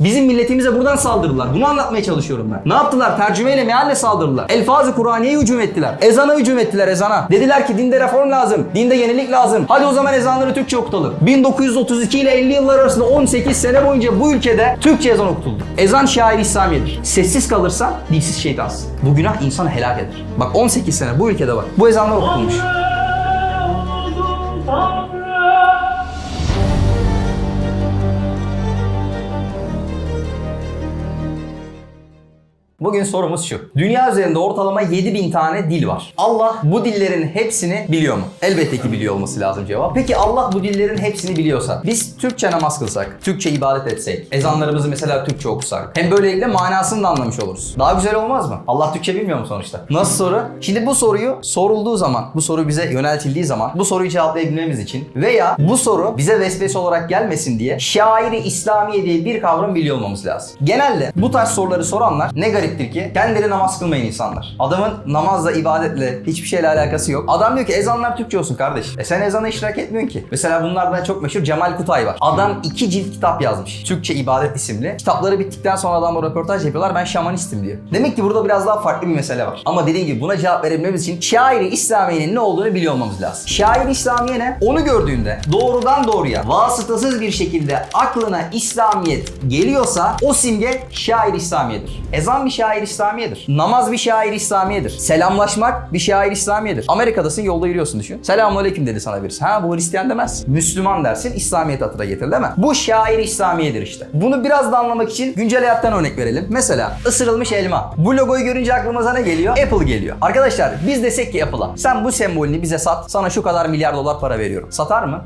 Bizim milletimize buradan saldırdılar. Bunu anlatmaya çalışıyorum ben. Ne yaptılar? Tercümeyle mealle saldırdılar. Elfaz-ı Kur'aniye'ye hücum ettiler. Ezana hücum ettiler ezana. Dediler ki dinde reform lazım. Dinde yenilik lazım. Hadi o zaman ezanları Türkçe okutalım. 1932 ile 50 yıllar arasında 18 sene boyunca bu ülkede Türkçe ezan okutuldu. Ezan şair İslamiyedir. Sessiz kalırsan dilsiz şeytansın. Bu günah insanı helak eder. Bak 18 sene bu ülkede bak. Bu ezanlar okutulmuş. Bugün sorumuz şu. Dünya üzerinde ortalama 7000 tane dil var. Allah bu dillerin hepsini biliyor mu? Elbette ki biliyor olması lazım cevap. Peki Allah bu dillerin hepsini biliyorsa, biz Türkçe namaz kılsak, Türkçe ibadet etsek, ezanlarımızı mesela Türkçe okusak, hem böylelikle manasını da anlamış oluruz. Daha güzel olmaz mı? Allah Türkçe bilmiyor mu sonuçta? Nasıl soru? Şimdi bu soruyu sorulduğu zaman, bu soru bize yöneltildiği zaman, bu soruyu cevaplayabilmemiz için veya bu soru bize vesvese olarak gelmesin diye şairi İslamiye diye bir kavram biliyor olmamız lazım. Genelde bu tarz soruları soranlar ne gariptir ki kendileri namaz kılmayan insanlar. Adamın namazla, ibadetle hiçbir şeyle alakası yok. Adam diyor ki ezanlar Türkçe olsun kardeş. E sen ezana iştirak etmiyorsun ki. Mesela bunlardan çok meşhur Cemal Kutay var. Adam iki cilt kitap yazmış. Türkçe ibadet isimli. Kitapları bittikten sonra adamla röportaj yapıyorlar. Ben şamanistim diyor. Demek ki burada biraz daha farklı bir mesele var. Ama dediğim gibi buna cevap verebilmemiz için şairi İslamiye'nin ne olduğunu biliyor olmamız lazım. Şair İslamiye ne? Onu gördüğünde doğrudan doğruya vasıtasız bir şekilde aklına İslamiyet geliyorsa o simge şair İslamiye'dir. Ezan bir şair İslamiye'dir. Namaz bir şair İslamiye'dir. Selamlaşmak bir şair İslamiye'dir. Amerika'dasın yolda yürüyorsun düşün. Selamun aleyküm dedi sana birisi. Ha bu Hristiyan demez. Müslüman dersin İslamiyet atıra getir değil mi? Bu şair İslamiye'dir işte. Bunu biraz da anlamak için güncel hayattan örnek verelim. Mesela ısırılmış elma. Bu logoyu görünce aklımıza ne geliyor? Apple geliyor. Arkadaşlar biz desek ki Apple'a sen bu sembolünü bize sat. Sana şu kadar milyar dolar para veriyorum. Satar mı?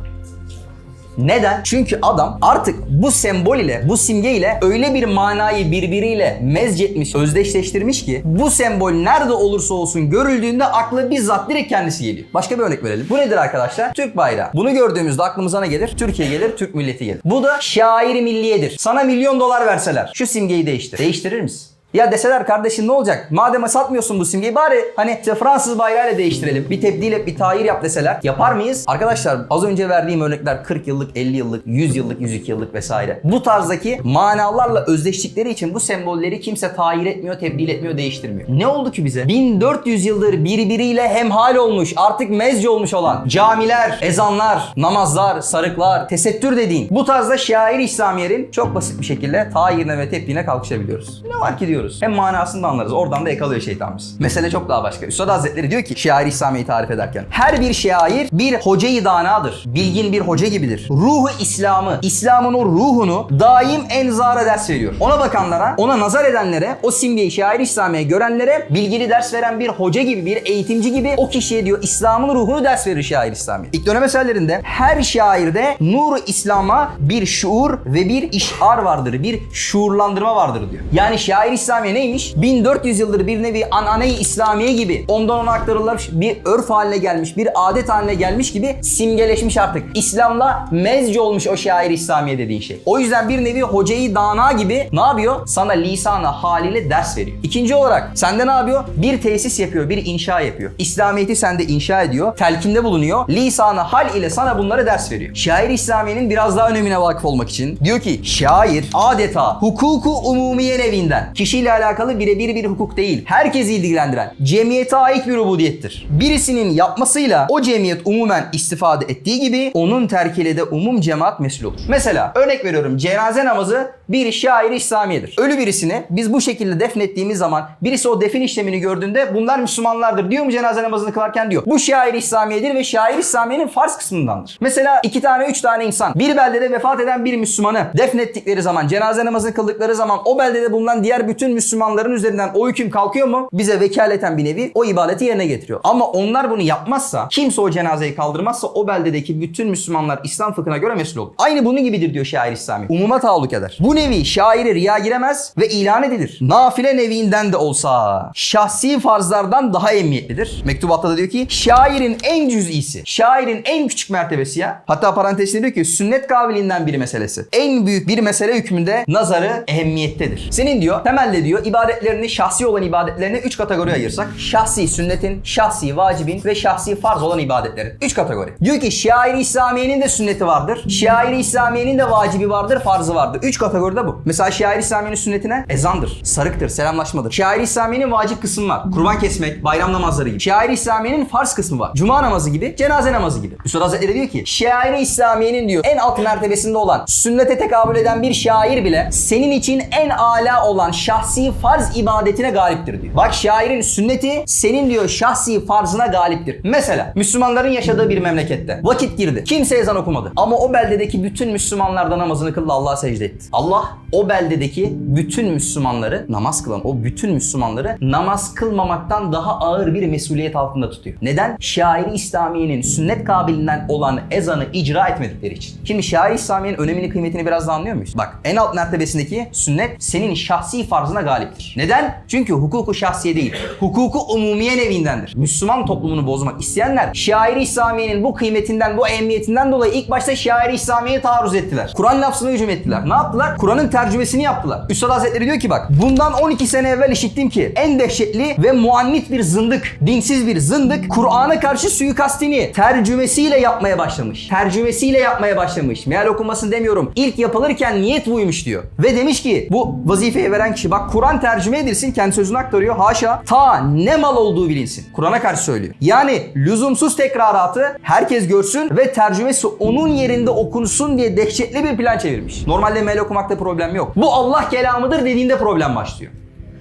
Neden? Çünkü adam artık bu sembol ile, bu simge ile öyle bir manayı birbiriyle mezcetmiş, özdeşleştirmiş ki bu sembol nerede olursa olsun görüldüğünde aklı bizzat direkt kendisi geliyor. Başka bir örnek verelim. Bu nedir arkadaşlar? Türk bayrağı. Bunu gördüğümüzde aklımıza ne gelir? Türkiye gelir, Türk milleti gelir. Bu da şair milliyedir. Sana milyon dolar verseler şu simgeyi değiştir. Değiştirir misin? Ya deseler kardeşim ne olacak? Madem satmıyorsun bu simgeyi bari hani işte Fransız bayrağıyla değiştirelim. Bir tebdil et, bir tahir yap deseler yapar mıyız? Arkadaşlar az önce verdiğim örnekler 40 yıllık, 50 yıllık, 100 yıllık, 102 yıllık vesaire. Bu tarzdaki manalarla özdeştikleri için bu sembolleri kimse tahir etmiyor, tebdil etmiyor, değiştirmiyor. Ne oldu ki bize? 1400 yıldır birbiriyle hemhal olmuş, artık mezci olmuş olan camiler, ezanlar, namazlar, sarıklar, tesettür dediğin bu tarzda şair İslamiyerin çok basit bir şekilde tahirine ve tebdiline kalkışabiliyoruz. Ne var ki diyoruz. Hem manasını da anlarız. Oradan da yakalıyor şeytanımız. Mesele çok daha başka. Üstad Hazretleri diyor ki şair İslamiye'yi tarif ederken. Her bir şair bir hoca-i danadır. Bilgin bir hoca gibidir. Ruhu İslam'ı, İslam'ın o ruhunu daim enzara ders veriyor. Ona bakanlara, ona nazar edenlere, o simgeyi şair İslamiye görenlere bilgili ders veren bir hoca gibi, bir eğitimci gibi o kişiye diyor İslam'ın ruhunu ders verir şair İslamiye. İlk dönem eserlerinde her şairde nuru İslam'a bir şuur ve bir işar vardır. Bir şuurlandırma vardır diyor. Yani şair İslamiye neymiş? 1400 yıldır bir nevi anane-i İslamiye gibi ondan ona aktarılmış bir örf haline gelmiş, bir adet haline gelmiş gibi simgeleşmiş artık. İslam'la mezci olmuş o şair İslamiye dediğin şey. O yüzden bir nevi hocayı dana gibi ne yapıyor? Sana lisana haliyle ders veriyor. İkinci olarak sende ne yapıyor? Bir tesis yapıyor, bir inşa yapıyor. İslamiyet'i sende inşa ediyor, telkinde bulunuyor. Lisana hal ile sana bunları ders veriyor. Şair İslamiye'nin biraz daha önemine vakıf olmak için diyor ki şair adeta hukuku umumiye nevinden kişiyle alakalı birebir bir hukuk değil. Herkesi ilgilendiren cemiyete ait bir ubudiyettir. Birisinin yapmasıyla o cemiyet umumen istifade ettiği gibi onun terkiyle de umum cemaat mesul. Mesela örnek veriyorum cenaze namazı bir şair İslamiyedir. Ölü birisini biz bu şekilde defnettiğimiz zaman birisi o defin işlemini gördüğünde bunlar Müslümanlardır diyor mu cenaze namazını kılarken diyor. Bu şair İslamiyedir ve şair İslamiye'nin farz kısmındandır. Mesela iki tane üç tane insan bir beldede vefat eden bir Müslümanı defnettikleri zaman cenaze namazını kıldıkları zaman o beldede bulunan diğer bütün Müslümanların üzerinden o hüküm kalkıyor mu? Bize vekaleten bir nevi o ibadeti yerine getiriyor. Ama onlar bunu yapmazsa kimse o cenazeyi kaldırmazsa o beldedeki bütün Müslümanlar İslam fıkhına göre mesul olur. Aynı bunun gibidir diyor şair İslami. Umuma taalluk eder. Bu nevi şaire riya giremez ve ilan edilir. Nafile neviinden de olsa şahsi farzlardan daha emniyetlidir. Mektubatta da diyor ki şairin en cüz'isi, şairin en küçük mertebesi ya. Hatta parantezinde diyor ki sünnet kabiliğinden bir meselesi. En büyük bir mesele hükmünde nazarı ehemmiyettedir. Senin diyor temelde temelde diyor ibadetlerini şahsi olan ibadetlerini 3 kategoriye ayırsak şahsi sünnetin, şahsi vacibin ve şahsi farz olan ibadetlerin 3 kategori. Diyor ki şair-i İslamiye'nin de sünneti vardır. Şair-i İslamiye'nin de vacibi vardır, farzı vardır. 3 kategoride bu. Mesela şair-i İslamiye'nin sünnetine ezandır, sarıktır, selamlaşmadır. Şair-i İslamiye'nin vacip kısmı var. Kurban kesmek, bayram namazları gibi. Şair-i İslamiye'nin farz kısmı var. Cuma namazı gibi, cenaze namazı gibi. Üstad Hazretleri diyor ki şair-i İslamiye'nin diyor en alt mertebesinde olan sünnete tekabül eden bir şair bile senin için en ala olan şahsi farz ibadetine galiptir diyor. Bak şairin sünneti senin diyor şahsi farzına galiptir. Mesela Müslümanların yaşadığı bir memlekette vakit girdi. Kimse ezan okumadı. Ama o beldedeki bütün Müslümanlar da namazını kıldı Allah'a secde etti. Allah o beldedeki bütün Müslümanları namaz kılan o bütün Müslümanları namaz kılmamaktan daha ağır bir mesuliyet altında tutuyor. Neden? Şairi İslamiye'nin sünnet kabiliğinden olan ezanı icra etmedikleri için. Şimdi şairi İslamiye'nin önemini kıymetini biraz daha anlıyor muyuz? Bak en alt mertebesindeki sünnet senin şahsi farzına galiptir. Neden? Çünkü hukuku şahsiye değil, hukuku umumiye nevindendir. Müslüman toplumunu bozmak isteyenler şairi İslamiye'nin bu kıymetinden, bu ehemmiyetinden dolayı ilk başta şairi İslamiye'ye taarruz ettiler. Kur'an lafzına hücum ettiler. Ne yaptılar? Kur'an'ın tercümesini yaptılar. Üstad Hazretleri diyor ki bak bundan 12 sene evvel işittim ki en dehşetli ve muannit bir zındık, dinsiz bir zındık Kur'an'a karşı suikastini tercümesiyle yapmaya başlamış. Tercümesiyle yapmaya başlamış. Meal okumasını demiyorum. İlk yapılırken niyet buymuş diyor. Ve demiş ki bu vazifeyi veren kişi bak Kur'an tercüme edilsin kendi sözünü aktarıyor. Haşa ta ne mal olduğu bilinsin. Kur'an'a karşı söylüyor. Yani lüzumsuz tekraratı herkes görsün ve tercümesi onun yerinde okunsun diye dehşetli bir plan çevirmiş. Normalde meal okumakta problem yok. Bu Allah kelamıdır dediğinde problem başlıyor.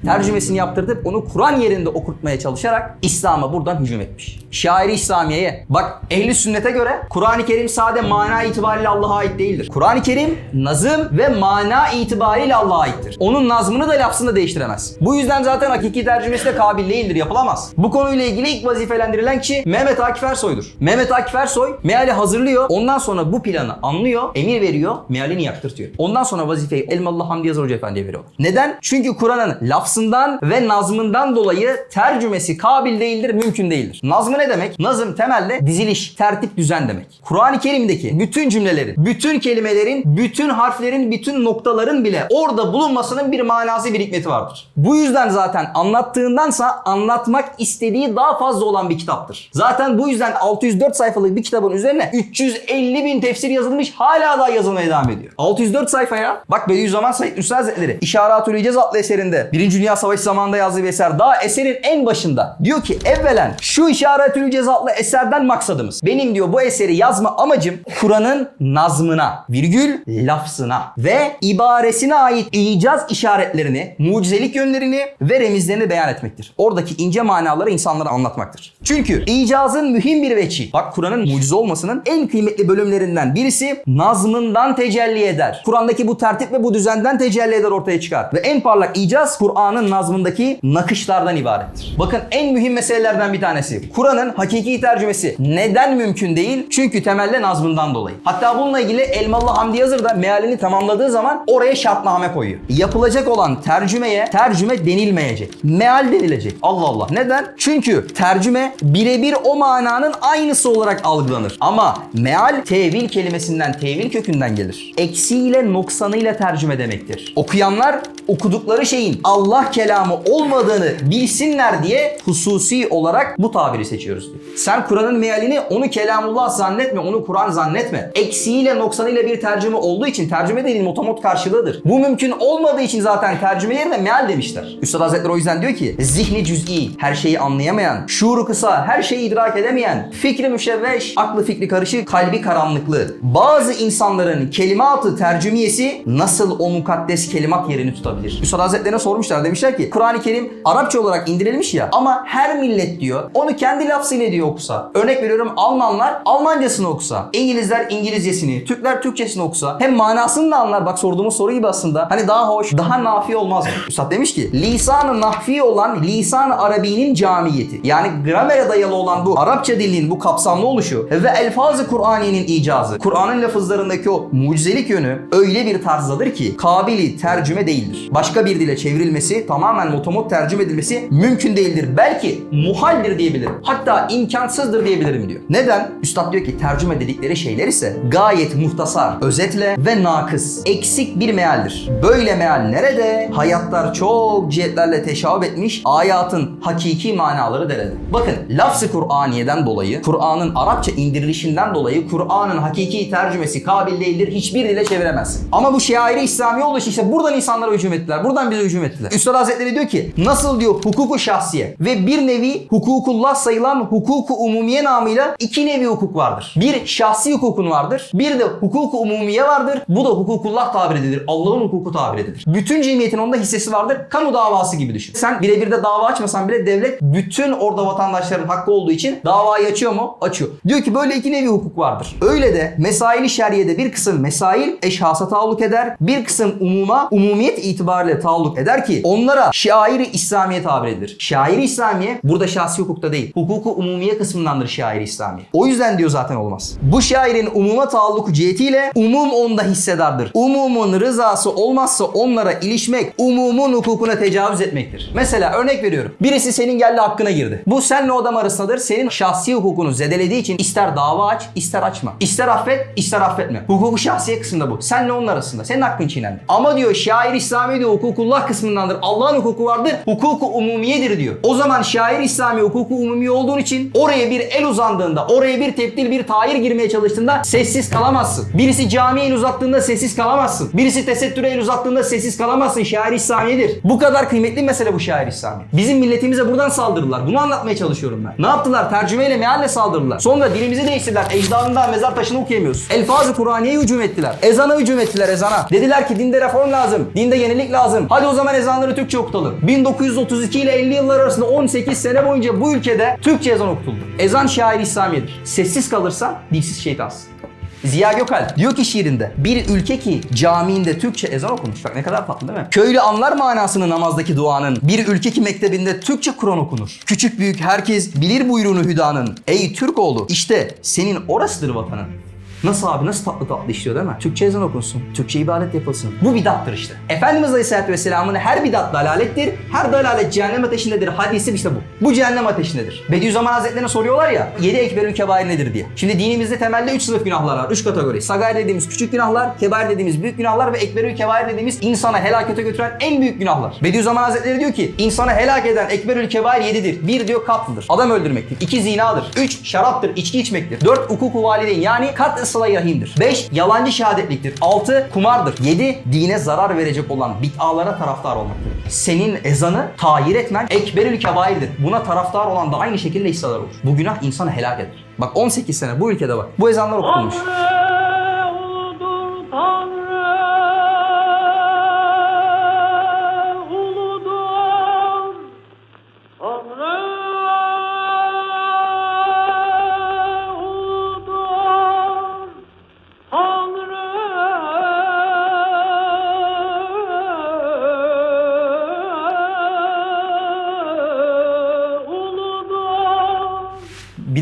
Tercümesini yaptırtıp onu Kur'an yerinde okutmaya çalışarak İslam'a buradan hücum etmiş. Şairi İslamiye'ye. Bak ehli sünnete göre Kur'an-ı Kerim sade mana itibariyle Allah'a ait değildir. Kur'an-ı Kerim nazım ve mana itibariyle Allah'a aittir. Onun nazmını da lafzını da değiştiremez. Bu yüzden zaten hakiki tercümesi de kabil değildir, yapılamaz. Bu konuyla ilgili ilk vazifelendirilen kişi Mehmet Akif Ersoy'dur. Mehmet Akif Ersoy meali hazırlıyor. Ondan sonra bu planı anlıyor, emir veriyor, mealini yaptırtıyor. Ondan sonra vazifeyi Elmalı Hamdi Yazır Hoca Efendi'ye veriyorlar. Neden? Çünkü Kur'an'ın lafzından ve nazmından dolayı tercümesi kabil değildir, mümkün değildir. Nazmı ne demek? Nazım temelde diziliş, tertip, düzen demek. Kur'an-ı Kerim'deki bütün cümlelerin, bütün kelimelerin, bütün harflerin, bütün noktaların bile orada bulunmasının bir manası, bir hikmeti vardır. Bu yüzden zaten anlattığındansa anlatmak istediği daha fazla olan bir kitaptır. Zaten bu yüzden 604 sayfalık bir kitabın üzerine 350 bin tefsir yazılmış hala daha yazılmaya devam ediyor. 604 sayfaya bak Bediüzzaman Said Nursi Hazretleri İşaratül İcaz adlı eserinde Birinci Dünya Savaşı zamanında yazdığı bir eser. Daha eserin en başında diyor ki evvelen şu İşaretül adlı eserden maksadımız. Benim diyor bu eseri yazma amacım Kur'an'ın nazmına, virgül lafzına ve ibaresine ait icaz işaretlerini, mucizelik yönlerini ve remizlerini beyan etmektir. Oradaki ince manaları insanlara anlatmaktır. Çünkü icazın mühim bir veçi. Bak Kur'an'ın mucize olmasının en kıymetli bölümlerinden birisi nazmından tecelli eder. Kur'an'daki bu tertip ve bu düzenden tecelli eder ortaya çıkar. Ve en parlak icaz Kur'an'ın nazmındaki nakışlardan ibarettir. Bakın en mühim meselelerden bir tanesi. Kur'an'ın hakiki tercümesi neden mümkün değil? Çünkü temelde nazmından dolayı. Hatta bununla ilgili Elmalı Hamdi Yazır da mealini tamamladığı zaman oraya şartname koyuyor. Yapılacak olan tercümeye tercüme denilmeyecek. Meal denilecek. Allah Allah. Neden? Çünkü tercüme birebir o mananın aynısı olarak algılanır. Ama meal tevil kelimesinden, tevil kökünden gelir. Eksiyle noksanıyla tercüme demektir. Okuyanlar okudukları şeyin Allah kelamı olmadığını bilsinler diye hususi olarak bu tabiri seçiyoruz. Sen Kur'an'ın mealini onu kelamullah zannetme, onu Kur'an zannetme. Eksiğiyle noksanıyla bir tercüme olduğu için tercüme dediğin motomot karşılığıdır. Bu mümkün olmadığı için zaten tercüme yerine meal demişler. Üstad Hazretleri o yüzden diyor ki zihni cüz'i, her şeyi anlayamayan, şuuru kısa, her şeyi idrak edemeyen, fikri müşevveş, aklı fikri karışık, kalbi karanlıklı. Bazı insanların kelimatı tercümiyesi nasıl o mukaddes kelimat yerini tutabilir? Üstad Hazretlerine sormuşlar. Demişler ki Kur'an-ı Kerim Arapça olarak indirilmiş ya ama her millet diyor onu kendi lafzıyla diyor okusa. Örnek veriyorum Almanlar Almancasını okusa, İngilizler İngilizcesini, Türkler Türkçesini okusa hem manasını da anlar. Bak sorduğumuz soru gibi aslında. Hani daha hoş, daha nafi olmaz mı? Üstad demiş ki lisan-ı nahfi olan lisan-ı arabinin camiyeti. Yani gramere dayalı olan bu Arapça dilinin bu kapsamlı oluşu ve elfaz-ı Kur'aniyenin icazı. Kur'an'ın lafızlarındaki o mucizelik yönü öyle bir tarzdadır ki kabili tercüme değildir. Başka bir dile çevrilmesi tamamen motomot tercüme edilmesi mümkün değildir. Belki muhaldir diyebilirim. Hatta imkansızdır diyebilirim diyor. Neden? Üstad diyor ki tercüme dedikleri şeyler ise gayet muhtasar, özetle ve nakıs, eksik bir mealdir. Böyle meal nerede? Hayatlar çok cihetlerle teşabüh etmiş, hayatın hakiki manaları derede. Bakın lafz-ı Kur'aniye'den dolayı, Kur'an'ın Arapça indirilişinden dolayı Kur'an'ın hakiki tercümesi kabil değildir. Hiçbir dile çeviremezsin. Ama bu şairi İslami için işte buradan insanlara hücum ettiler. Buradan bize hücum ettiler. Üstad Hazretleri diyor ki nasıl diyor hukuku şahsiye ve bir nevi hukukullah sayılan hukuku umumiye namıyla iki nevi hukuk vardır. Bir şahsi hukukun vardır. Bir de hukuku umumiye vardır. Bu da hukukullah tabir edilir. Allah'ın hukuku tabir edilir. Bütün cemiyetin onda hissesi vardır. Kamu davası gibi düşün. Sen birebir de dava açmasan bile devlet bütün orada vatandaşların hakkı olduğu için davayı açıyor mu? Açıyor. Diyor ki böyle iki nevi hukuk vardır. Öyle de mesaili şeriyede bir kısım mesail eşhasa taalluk eder. Bir kısım umuma umumiyet itibariyle taalluk eder ki onlara şairi İslamiye tabir edilir. Şairi İslamiye burada şahsi hukukta değil. Hukuku umumiye kısmındandır şairi İslamiye. O yüzden diyor zaten olmaz. Bu şairin umuma taalluku cihetiyle umum onda hissedardır. Umumun rızası olmazsa onlara ilişmek umumun hukukuna tecavüz etmektir. Mesela örnek veriyorum. Birisi senin geldi hakkına girdi. Bu senle o adam arasındadır. Senin şahsi hukukunu zedelediği için ister dava aç, ister açma. İster affet, ister affetme. Hukuku şahsiye kısmında bu. Senle onun arasında. Senin hakkın çiğnendi. Ama diyor şair İslami diyor hukukullah kısmındandır. Allah'ın hukuku vardır. Hukuku umumiyedir diyor. O zaman şair İslami hukuku umumi olduğun için oraya bir el uzandığında, oraya bir tepdil, bir tayir girmeye çalıştığında sessiz kalamazsın. Birisi camiye el uzattığında sessiz kalamazsın. Birisi tesettüre el uzattığında sessiz kalamazsın. Şair İslamiyedir. Bu kadar kıymetli mesele bu şair İslami. Bizim milletimize buradan saldırdılar. Bunu anlatmaya çalışıyorum ben. Ne yaptılar? Tercümeyle mealle saldırdılar. Sonra dilimizi değiştirdiler. Ecdadından mezar taşını okuyamıyoruz. Elfaz-ı Kur'aniye'ye hücum ettiler. Ezana hücum ettiler ezana. Dediler ki dinde reform lazım. Dinde yenilik lazım. Hadi o zaman ezanları Türkçe okutalım. 1932 ile 50 yıllar arasında 18 sene boyunca bu ülkede Türkçe ezan okutuldu. Ezan şair İslamiyedir. Sessiz kalırsan dilsiz şeytansın. Ziya Gökalp diyor ki şiirinde bir ülke ki camiinde Türkçe ezan okunmuş. Bak ne kadar tatlı değil mi? Köylü anlar manasını namazdaki duanın. Bir ülke ki mektebinde Türkçe Kur'an okunur. Küçük büyük herkes bilir buyruğunu hüdanın. Ey Türk oğlu işte senin orasıdır vatanın. Nasıl abi nasıl tatlı tatlı işliyor değil mi? Türkçe ezan okunsun, Türkçe ibadet yapılsın. Bu bidattır işte. Efendimiz Aleyhisselatü Vesselam'ın her bidat dalalettir, her dalalet cehennem ateşindedir. Hadisi işte bu. Bu cehennem ateşindedir. Bediüzzaman Hazretleri'ne soruyorlar ya, yedi ekberül kebair nedir diye. Şimdi dinimizde temelde üç sınıf günahlar var, üç kategori. Sagair dediğimiz küçük günahlar, kebair dediğimiz büyük günahlar ve ekberül kebair dediğimiz insana helakete götüren en büyük günahlar. Bediüzzaman Hazretleri diyor ki, insana helak eden ekberül kebair yedidir. Bir diyor katlıdır, adam öldürmektir. İki zinadır. Üç şaraptır, içki içmektir. Dört hukuku valideyn yani kat ıslah rahimdir. 5. Yalancı şehadetliktir. 6. Kumardır. 7. Dine zarar verecek olan bid'alara taraftar olmaktır. Senin ezanı tahir etmen ekberül kebairdir. Buna taraftar olan da aynı şekilde hissedar olur. Bu günah insanı helak eder. Bak 18 sene bu ülkede bak. Bu ezanlar okutulmuş.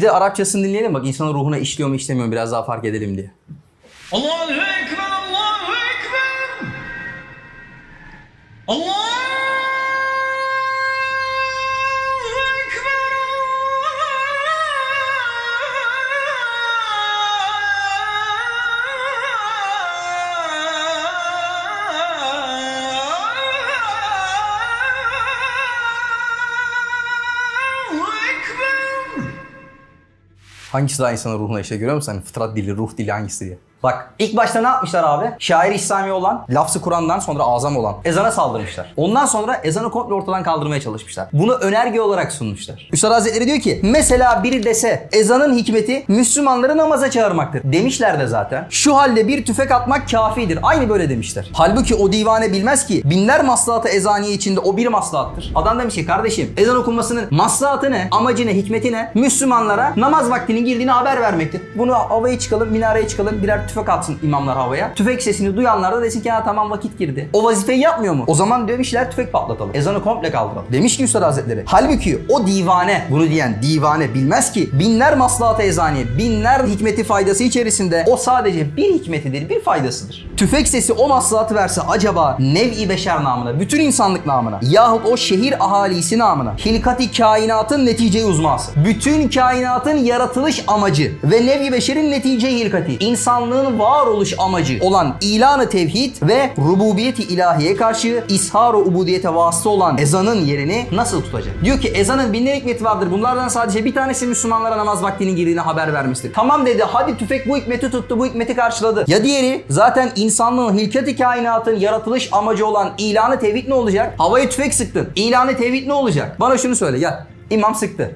De Arapçasını dinleyelim bak insanın ruhuna işliyor mu işlemiyor mu biraz daha fark edelim diye. Allahu Ekber, Allahu Ekber. Allahu Hangisi daha insanın ruhuna işe görüyor musun? Hani fıtrat dili, ruh dili hangisi diye. Bak ilk başta ne yapmışlar abi? Şair İslami olan, lafzı Kur'an'dan sonra azam olan ezana saldırmışlar. Ondan sonra ezanı komple ortadan kaldırmaya çalışmışlar. Bunu önerge olarak sunmuşlar. Üstad Hazretleri diyor ki mesela biri dese ezanın hikmeti Müslümanları namaza çağırmaktır. Demişler de zaten. Şu halde bir tüfek atmak kafidir. Aynı böyle demişler. Halbuki o divane bilmez ki binler maslahatı ezaniye içinde o bir maslahattır. Adam demiş ki kardeşim ezan okunmasının maslahatı ne? Amacı ne? Hikmeti ne? Müslümanlara namaz vaktinin girdiğini haber vermektir. Bunu havaya çıkalım, minareye çıkalım, birer tüfek tüfek atsın imamlar havaya. Tüfek sesini duyanlar da desin ki ha tamam vakit girdi. O vazifeyi yapmıyor mu? O zaman demişler tüfek patlatalım. Ezanı komple kaldıralım. Demiş ki Üstad Hazretleri. Halbuki o divane, bunu diyen divane bilmez ki binler maslahat ezaniye, binler hikmeti faydası içerisinde o sadece bir hikmetidir, bir faydasıdır. Tüfek sesi o maslahatı verse acaba nev-i beşer namına, bütün insanlık namına yahut o şehir ahalisi namına hilkati kainatın netice uzması, bütün kainatın yaratılış amacı ve nev-i beşerin netice hilkati, insanlığın varoluş amacı olan ilanı tevhid ve rububiyeti ilahiye karşı ishar-ı ubudiyete vasıta olan ezanın yerini nasıl tutacak? Diyor ki ezanın binler hikmeti vardır. Bunlardan sadece bir tanesi Müslümanlara namaz vaktinin girdiğine haber vermiştir. Tamam dedi hadi tüfek bu hikmeti tuttu, bu hikmeti karşıladı. Ya diğeri zaten insanlığın hilkati kainatın yaratılış amacı olan ilanı tevhid ne olacak? Havayı tüfek sıktın. İlanı tevhid ne olacak? Bana şunu söyle gel. İmam sıktı.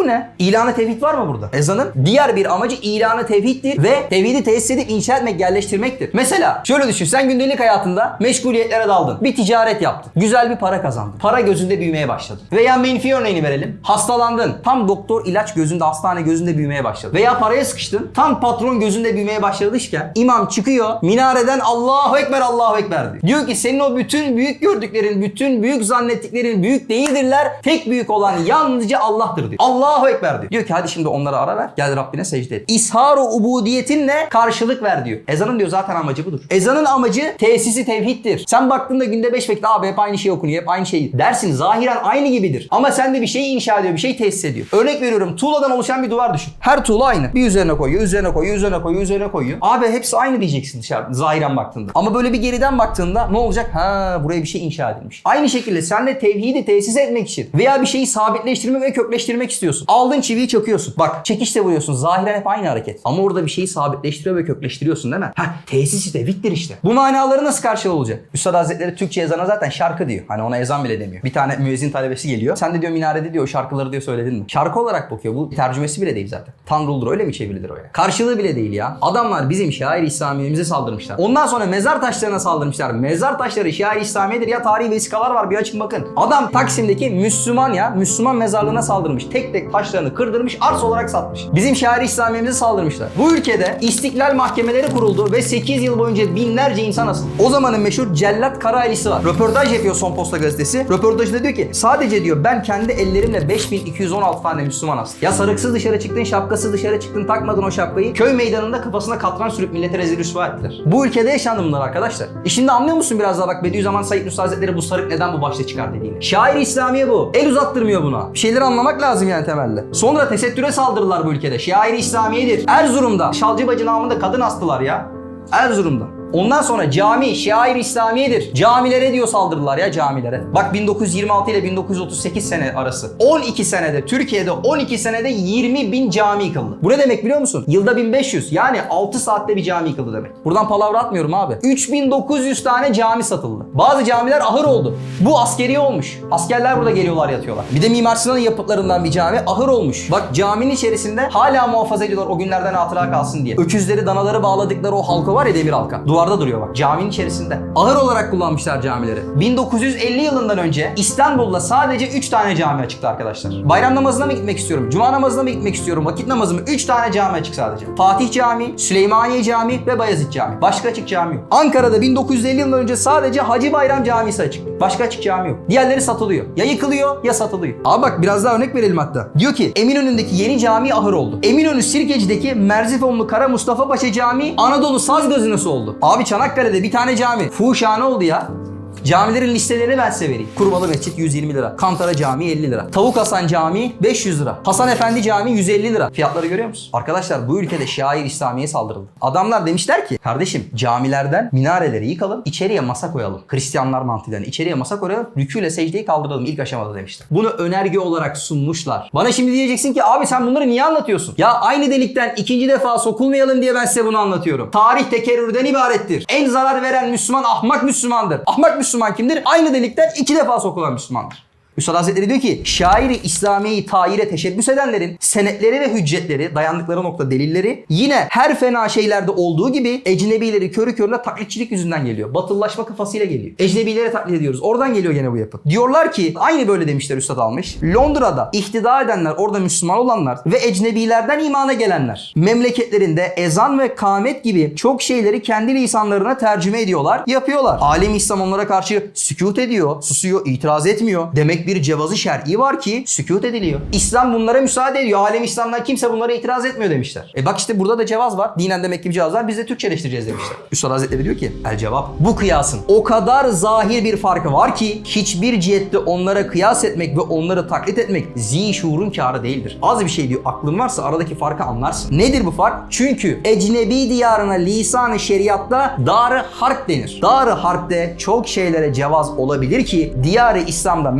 Bu ne? İlanı tevhid var mı burada? Ezanın diğer bir amacı ilanı tevhiddir ve tevhidi tesis edip inşa etmek, yerleştirmektir. Mesela şöyle düşün sen gündelik hayatında meşguliyetlere daldın. Bir ticaret yaptın. Güzel bir para kazandın. Para gözünde büyümeye başladı. Veya menfi örneğini verelim. Hastalandın. Tam doktor ilaç gözünde, hastane gözünde büyümeye başladı. Veya paraya sıkıştın. Tam patron gözünde büyümeye başlamışken imam çıkıyor. Minareden Allahu Ekber, Allahu Ekber diyor. Diyor ki senin o bütün büyük gördüklerin, bütün büyük zannettiklerin büyük değildirler. Tek büyük olan yalnızca Allah'tır diyor. Allahu Ekber diyor. Diyor ki hadi şimdi onları ara ver. Gel Rabbine secde et. İshar-ı ubudiyetinle karşılık ver diyor. Ezanın diyor zaten amacı budur. Ezanın amacı tesisi tevhiddir. Sen baktığında günde 5 vakit abi hep aynı şey okunuyor, hep aynı şey dersin. Zahiren aynı gibidir. Ama sen de bir şeyi inşa ediyor, bir şey tesis ediyor. Örnek veriyorum tuğladan oluşan bir duvar düşün. Her tuğla aynı. Bir üzerine koyuyor, üzerine koyuyor, üzerine koyuyor, üzerine koyuyor. Abi hepsi aynı diyeceksin dışarı zahiren baktığında. Ama böyle bir geriden baktığında ne olacak? Ha buraya bir şey inşa edilmiş. Aynı şekilde sen de tevhidi tesis etmek için veya bir şeyi sabitleştirmek ve kökleştirmek istiyorsun. Aldın çiviyi çakıyorsun. Bak çekişle vuruyorsun. Zahiren hep aynı hareket. Ama orada bir şeyi sabitleştiriyor ve kökleştiriyorsun değil mi? Ha tesis tevhiddir işte. Bu manaları nasıl karşılığı olacak? Üstad Hazretleri Türkçe ezana zaten şarkı diyor. Hani ona ezan bile demiyor. Bir tane müezzin talebesi geliyor. Sen de diyor minarede diyor şarkıları diyor söyledin mi? Şarkı olarak bakıyor. Bu tercümesi bile değil zaten. Tanrıldır öyle mi çevrilir ya? Karşılığı bile değil ya. Adamlar bizim şair İslamiyemize saldırmışlar. Ondan sonra mezar taşlarına saldırmışlar. Mezar taşları şair İslamiyedir ya tarihi vesikalar var bir açın bakın. Adam Taksim'deki Müslüman ya Müslüman mezarlığına saldırmış. Tek tek taşlarını kırdırmış arsa olarak satmış. Bizim şair İslamiyemize saldırmışlar. Bu ülkede istiklal mahkemeleri kuruldu ve 8 yıl boyunca binlerce insan asıldı. O zamanın meşhur Cellat Karaelisi var. Röportaj yapıyor Son Posta gazetesi. Röportajda diyor ki sadece diyor ben kendi ellerimle 5216 tane Müslüman astım. Ya sarıksız dışarı çıktın, şapkasız dışarı çıktın, takmadın o şapkayı. Köy meydanında kafasına katran sürüp millete rezil rüsva ettiler. Bu ülkede yaşandı bunlar arkadaşlar. E şimdi anlıyor musun biraz daha bak Bediüzzaman Said Nursi Hazretleri bu sarık neden bu başta çıkar dediğini. Şair İslamiye bu. El uzattırmıyor buna. Bir şeyleri anlamak lazım yani temelde. Sonra tesettüre saldırdılar bu ülkede. Şair İslamiyedir. Erzurum'da Şalcı namında kadın astılar ya. Erzurum'da. Ondan sonra cami, şair İslamiyedir. Camilere diyor saldırdılar ya camilere. Bak 1926 ile 1938 sene arası. 12 senede Türkiye'de 12 senede 20 bin cami yıkıldı. Bu ne demek biliyor musun? Yılda 1500 yani 6 saatte bir cami yıkıldı demek. Buradan palavra atmıyorum abi. 3900 tane cami satıldı. Bazı camiler ahır oldu. Bu askeri olmuş. Askerler burada geliyorlar yatıyorlar. Bir de Mimar Sinan'ın yapıtlarından bir cami ahır olmuş. Bak caminin içerisinde hala muhafaza ediyorlar o günlerden hatıra kalsın diye. Öküzleri danaları bağladıkları o halka var ya demir halka. Duvarda duruyor bak caminin içerisinde. Ahır olarak kullanmışlar camileri. 1950 yılından önce İstanbul'da sadece 3 tane cami açıktı arkadaşlar. Bayram namazına mı gitmek istiyorum? Cuma namazına mı gitmek istiyorum? Vakit namazı mı? 3 tane cami açık sadece. Fatih Camii, Süleymaniye Camii ve Bayezid Camii. Başka açık cami yok. Ankara'da 1950 yılından önce sadece Hacı Bayram Camisi açık. Başka açık cami yok. Diğerleri satılıyor. Ya yıkılıyor ya satılıyor. Abi bak biraz daha örnek verelim hatta. Diyor ki Eminönü'ndeki yeni cami ahır oldu. Eminönü Sirkeci'deki Merzifonlu Kara Mustafa Paşa Camii Anadolu Saz Gazinası oldu. Abi Çanakkale'de bir tane cami. Fuhşane oldu ya. Camilerin listelerini ben size vereyim. Kurmalı Mescit 120 lira. Kantara Camii 50 lira. Tavuk Hasan Camii 500 lira. Hasan Efendi Camii 150 lira. Fiyatları görüyor musun? Arkadaşlar bu ülkede şair İslamiye saldırıldı. Adamlar demişler ki kardeşim camilerden minareleri yıkalım, içeriye masa koyalım. Hristiyanlar mantığıyla içeriye masa koyalım, rüküyle secdeyi kaldıralım ilk aşamada demişler. Bunu önerge olarak sunmuşlar. Bana şimdi diyeceksin ki abi sen bunları niye anlatıyorsun? Ya aynı delikten ikinci defa sokulmayalım diye ben size bunu anlatıyorum. Tarih tekerrürden ibarettir. En zarar veren Müslüman ahmak Müslümandır. Ahmak Müslüman kimdir? Aynı delikten iki defa sokulan Müslümandır. Üstad Hazretleri diyor ki şairi İslamiye'yi tayire teşebbüs edenlerin senetleri ve hüccetleri dayandıkları nokta delilleri yine her fena şeylerde olduğu gibi ecnebileri körü körüne taklitçilik yüzünden geliyor. Batıllaşma kafasıyla geliyor. Ecnebileri taklit ediyoruz. Oradan geliyor gene bu yapı. Diyorlar ki aynı böyle demişler Üstad almış. Londra'da ihtida edenler orada Müslüman olanlar ve ecnebilerden imana gelenler memleketlerinde ezan ve kâmet gibi çok şeyleri kendi lisanlarına tercüme ediyorlar, yapıyorlar. Alem İslam onlara karşı sükut ediyor, susuyor, itiraz etmiyor. Demek bir cevazı şer'i var ki sükut ediliyor. İslam bunlara müsaade ediyor. Alem İslam'dan kimse bunlara itiraz etmiyor demişler. E bak işte burada da cevaz var. Dinen demek ki bir cevaz var. Biz de Türkçeleştireceğiz demişler. Üstad Hazretleri diyor ki el cevap. Bu kıyasın o kadar zahir bir farkı var ki hiçbir cihette onlara kıyas etmek ve onları taklit etmek zi şuurun kârı değildir. Az bir şey diyor. Aklın varsa aradaki farkı anlarsın. Nedir bu fark? Çünkü ecnebi diyarına lisan-ı şeriatta dar-ı harp denir. Dar-ı harpte çok şeylere cevaz olabilir ki diyarı İslam'da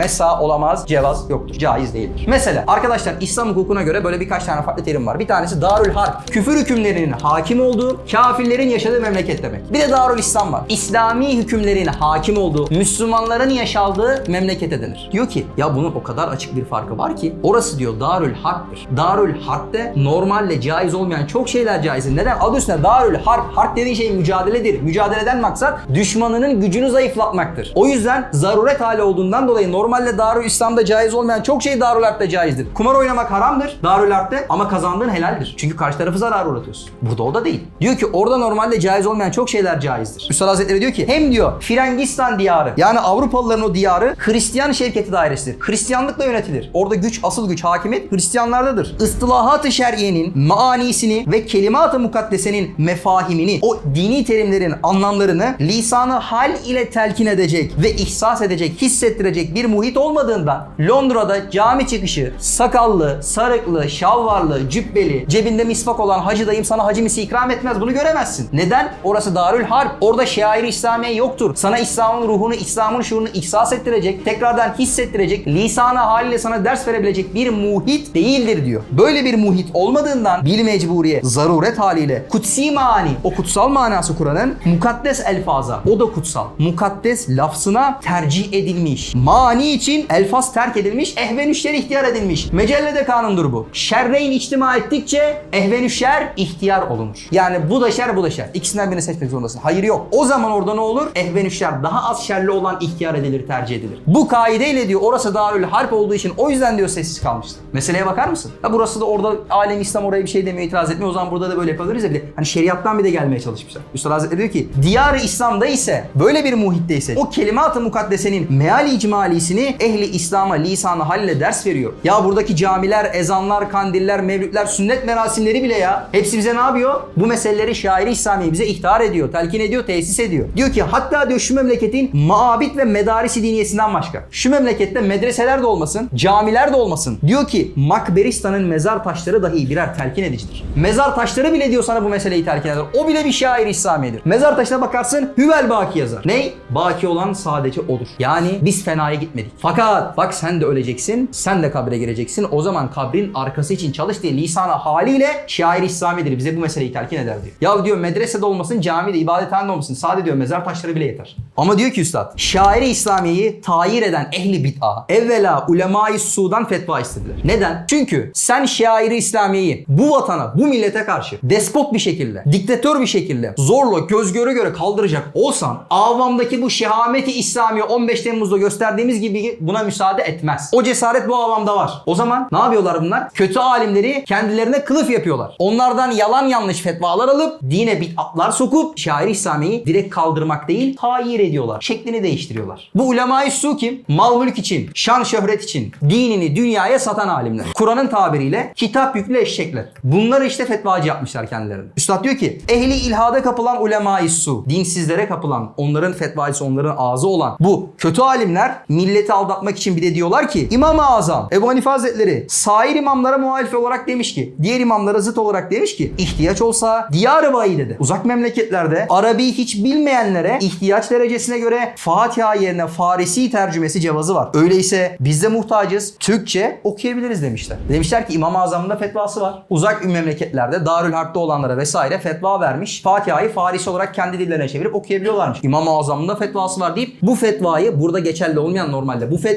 olamaz, cevaz yoktur. Caiz değildir. Mesela arkadaşlar İslam hukukuna göre böyle birkaç tane farklı terim var. Bir tanesi darül harp. Küfür hükümlerinin hakim olduğu, kafirlerin yaşadığı memleket demek. Bir de darül İslam var. İslami hükümlerin hakim olduğu, Müslümanların yaşadığı memlekete denir. Diyor ki ya bunun o kadar açık bir farkı var ki orası diyor darül harptir. Darül harpte normalle caiz olmayan çok şeyler caizdir. Neden? Adı üstünde darül harp. Harp dediğin şey mücadeledir. Mücadeleden maksat düşmanının gücünü zayıflatmaktır. O yüzden zaruret hali olduğundan dolayı normalde darül İslam'da caiz olmayan çok şey darül harpte caizdir. Kumar oynamak haramdır darül harpte ama kazandığın helaldir. Çünkü karşı tarafı zarar uğratıyorsun. Burada o da değil. Diyor ki orada normalde caiz olmayan çok şeyler caizdir. Üstad Hazretleri diyor ki hem diyor Frangistan diyarı yani Avrupalıların o diyarı Hristiyan şevketi dairesidir. Hristiyanlıkla yönetilir. Orada güç, asıl güç, hakimiyet Hristiyanlardadır. Istilahat-ı şer'iyenin maanisini ve kelimat-ı mukaddesenin mefahimini, o dini terimlerin anlamlarını lisanı hal ile telkin edecek ve ihsas edecek, hissettirecek bir muhit olmadığından Londra'da cami çıkışı sakallı, sarıklı, şalvarlı, cübbeli, cebinde misvak olan hacı dayım sana hacı misi ikram etmez. Bunu göremezsin. Neden? Orası Darül Harp. Orada şair İslamiye yoktur. Sana İslam'ın ruhunu, İslam'ın şuurunu ihsas ettirecek, tekrardan hissettirecek, lisanı haliyle sana ders verebilecek bir muhit değildir diyor. Böyle bir muhit olmadığından bil mecburiye, zaruret haliyle kutsi mani, o kutsal manası Kur'an'ın mukaddes elfaza, o da kutsal. Mukaddes lafzına tercih edilmiş. Mani için elfaz terk edilmiş, ehvenüşler ihtiyar edilmiş. Mecellede kanundur bu. Şerreyn içtima ettikçe ehvenüşer ihtiyar olunur. Yani bu da şer bu da şer. İkisinden birini seçmek zorundasın. Hayır yok. O zaman orada ne olur? Ehvenüşer daha az şerli olan ihtiyar edilir, tercih edilir. Bu kaideyle diyor orası öyle harp olduğu için o yüzden diyor sessiz kalmıştı. Meseleye bakar mısın? Ha burası da orada alem İslam oraya bir şey demiyor, itiraz etmiyor. O zaman burada da böyle yapabiliriz ya bir de. Hani şeriattan bir de gelmeye çalışmışlar. Üstad Hazretleri diyor ki diyarı İslam'da ise böyle bir muhitte ise o kelimat-ı mukaddesenin meali icmalisini ehli İslam'a lisanı halle ders veriyor. Ya buradaki camiler, ezanlar, kandiller, mevlütler, sünnet merasimleri bile ya. Hepsi bize ne yapıyor? Bu meseleleri şairi İslami bize ihtar ediyor, telkin ediyor, tesis ediyor. Diyor ki hatta diyor şu memleketin maabit ve medarisi diniyesinden başka. Şu memlekette medreseler de olmasın, camiler de olmasın. Diyor ki Makberistan'ın mezar taşları dahi birer telkin edicidir. Mezar taşları bile diyor sana bu meseleyi telkin eder. O bile bir şair İslamiyedir. Mezar taşına bakarsın Hüvel Baki yazar. Ney? Baki olan sadece odur. Yani biz fenaya gitmedik. Fakat bak sen de öleceksin, sen de kabre gireceksin. O zaman kabrin arkası için çalış diye lisana haliyle şair İslamidir. Bize bu meseleyi telkin eder diyor. Ya diyor medresede olmasın, camide, ibadethane olmasın. Sade diyor mezar taşları bile yeter. Ama diyor ki üstad, şairi İslamiye'yi tayir eden ehli bid'a evvela ulemayı sudan fetva istediler. Neden? Çünkü sen şairi İslamiye'yi bu vatana, bu millete karşı despot bir şekilde, diktatör bir şekilde zorla göz göre göre kaldıracak olsan avamdaki bu şehameti İslamiye 15 Temmuz'da gösterdiğimiz gibi buna müsaade etmez. O cesaret bu avamda var. O zaman ne yapıyorlar bunlar? Kötü alimleri kendilerine kılıf yapıyorlar. Onlardan yalan yanlış fetvalar alıp dine bid'atlar sokup şair İslamiye'yi direkt kaldırmak değil tayir ediyorlar. Şeklini değiştiriyorlar. Bu ulema-i su kim? Mal mülk için, şan şöhret için, dinini dünyaya satan alimler. Kur'an'ın tabiriyle kitap yüklü eşekler. Bunları işte fetvacı yapmışlar kendilerine. Üstad diyor ki ehli ilhada kapılan ulema-i su, dinsizlere kapılan, onların fetvacısı, onların ağzı olan bu kötü alimler milleti aldatmak için bir de diyorlar ki İmam-ı Azam Ebu Hanife Hazretleri sair imamlara muhalif olarak demiş ki, diğer imamlara zıt olarak demiş ki ihtiyaç olsa diyar-ı dedi. Uzak memleketlerde Arabi hiç bilmeyenlere ihtiyaç derecesi kabilesine göre Fatiha yerine Farisi tercümesi cevazı var. Öyleyse biz de muhtacız. Türkçe okuyabiliriz demişler. Demişler ki İmam-ı Azam'ın da fetvası var. Uzak memleketlerde Darül Harp'te olanlara vesaire fetva vermiş. Fatiha'yı Farisi olarak kendi dillerine çevirip okuyabiliyorlarmış. İmam-ı Azam'ın da fetvası var deyip bu fetvayı burada geçerli olmayan normalde bu fetvayı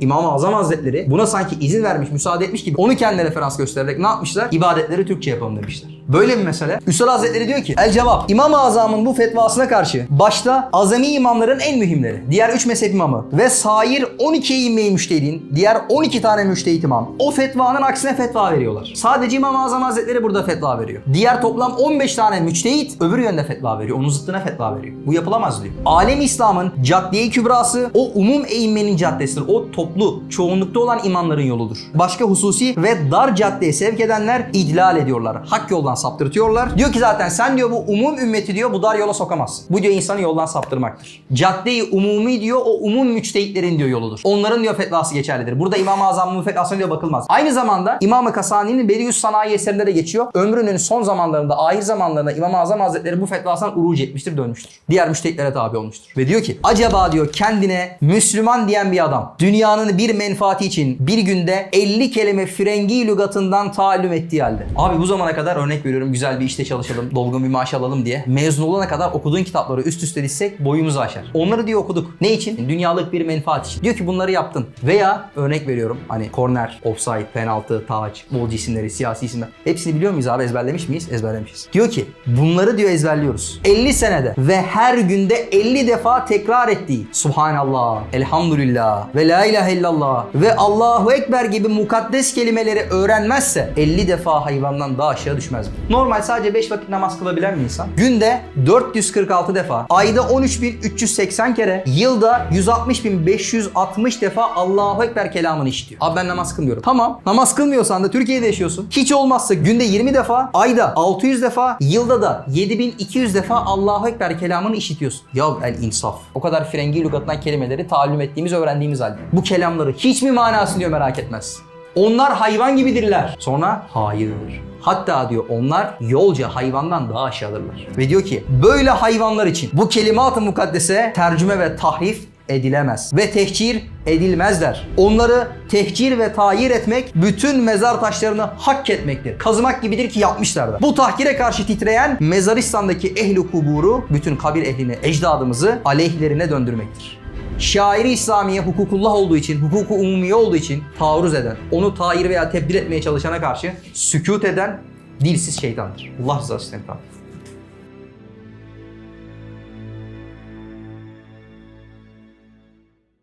İmam-ı Azam Hazretleri buna sanki izin vermiş, müsaade etmiş gibi onu kendine referans göstererek ne yapmışlar? İbadetleri Türkçe yapalım demişler. Böyle bir mesele. Üstad Hazretleri diyor ki El cevap İmam-ı Azam'ın bu fetvasına karşı başta azami imamların en mühimleri, diğer 3 mezhep imamı ve sair 12 imme-i müştehidin, diğer 12 tane müştehit imam o fetvanın aksine fetva veriyorlar. Sadece İmam-ı Azam Hazretleri burada fetva veriyor. Diğer toplam 15 tane müçtehit öbür yönde fetva veriyor. Onun zıttına fetva veriyor. Bu yapılamaz diyor. Alem İslam'ın cadde-i kübrası o umum eğimmenin caddesidir. O toplu, çoğunlukta olan imamların yoludur. Başka hususi ve dar caddeye sevk edenler idlal ediyorlar. Hak yoldan saptırtıyorlar. Diyor ki zaten sen diyor bu umum ümmeti diyor bu dar yola sokamazsın. Bu diyor insanı yoldan saptırmaktır. Cadde-i umumi diyor o umum müçtehitlerin diyor yoludur. Onların diyor fetvası geçerlidir. Burada İmam-ı Azam'ın fetvasına diyor bakılmaz. Aynı zamanda İmam-ı Kasani'nin Beriüs Sanayi eserinde de geçiyor. Ömrünün son zamanlarında, ahir zamanlarında İmam-ı Azam Hazretleri bu fetvasından uruc etmiştir, dönmüştür. Diğer müştehitlere tabi olmuştur. Ve diyor ki acaba diyor kendine Müslüman diyen bir adam dünyanın bir menfaati için bir günde 50 kelime frengi lügatından taallüm ettiği halde. Abi bu zamana kadar örnek veriyorum güzel bir işte çalışalım, dolgun bir maaş alalım diye mezun olana kadar okuduğun kitapları üst üste dizsek boyumuzu aşar. Onları diyor okuduk. Ne için? Dünyalık bir menfaat için. Diyor ki bunları yaptın. Veya örnek veriyorum hani korner, offside, penaltı, taç, futbolcu isimleri, siyasi isimler. Hepsini biliyor muyuz abi? Ezberlemiş miyiz? Ezberlemişiz. Diyor ki bunları diyor ezberliyoruz. 50 senede ve her günde 50 defa tekrar ettiği Subhanallah, Elhamdülillah ve La ilahe illallah ve Allahu Ekber gibi mukaddes kelimeleri öğrenmezse 50 defa hayvandan daha aşağı düşmez? Normal sadece 5 vakit namaz kılabilen bir insan günde 446 defa, ayda 13.380 kere, yılda 160.560 defa Allahu Ekber kelamını işitiyor. Abi ben namaz kılmıyorum. Tamam namaz kılmıyorsan da Türkiye'de yaşıyorsun. Hiç olmazsa günde 20 defa, ayda 600 defa, yılda da 7200 defa Allahu Ekber kelamını işitiyorsun. Ya el insaf. O kadar frengi lügatından kelimeleri taallüm ettiğimiz, öğrendiğimiz halde. Bu kelamları hiç mi manasını diyor merak etmez. Onlar hayvan gibidirler. Sonra hayırdır. Hatta diyor onlar yolca hayvandan daha aşağıdırlar. Ve diyor ki böyle hayvanlar için bu kelimat-ı mukaddese tercüme ve tahrif edilemez ve tehcir edilmezler. Onları tehcir ve tayir etmek bütün mezar taşlarını hak etmektir. Kazımak gibidir ki yapmışlar da. Bu tahkire karşı titreyen Mezaristan'daki ehli kuburu bütün kabir ehlini, ecdadımızı aleyhlerine döndürmektir. Şairi İslamiye hukukullah olduğu için, hukuku umumiye olduğu için taarruz eden, onu tayir veya tebdil etmeye çalışana karşı sükut eden dilsiz şeytandır. Allah rızası için.